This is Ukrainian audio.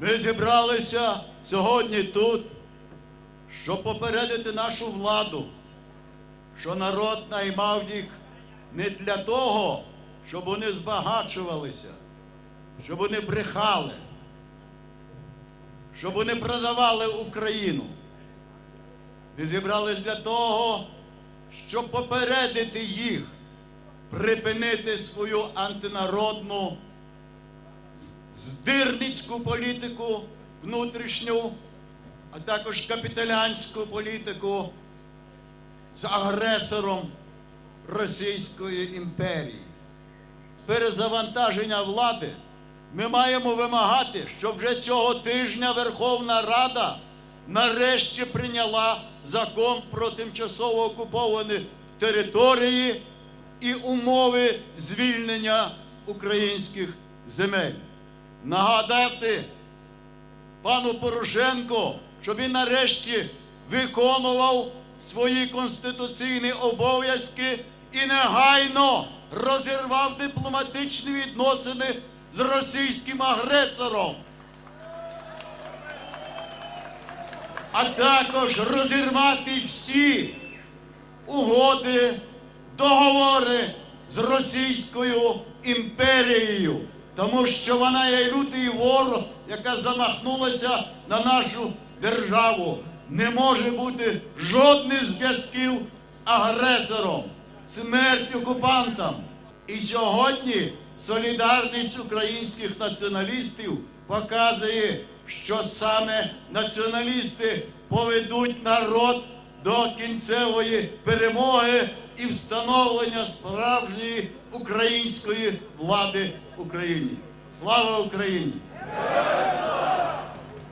Ми зібралися сьогодні тут, щоб попередити нашу владу, що народ наймав їх не для того, щоб вони збагачувалися, щоб вони брехали, щоб вони продавали Україну. Ми зібрались для того, щоб попередити їх, припинити свою антинародну здирницьку політику внутрішню, а також капіталянську політику з агресором Російської імперії. Перезавантаження влади ми маємо вимагати, щоб вже цього тижня Верховна Рада нарешті прийняла закон про тимчасово окуповані території і умови звільнення українських земель. Нагадати пану Порошенко, щоб він нарешті виконував свої конституційні обов'язки і негайно розірвав дипломатичні відносини з російським агресором. А також розірвати всі угоди, договори з Російською імперією, тому що вона є лютий ворог, яка замахнулася на нашу державу. Не може бути жодних зв'язків з агресором, смерть окупантам. І сьогодні солідарність українських націоналістів показує, що саме націоналісти поведуть народ до кінцевої перемоги і встановлення справжньої української влади в Україні. Слава Україні!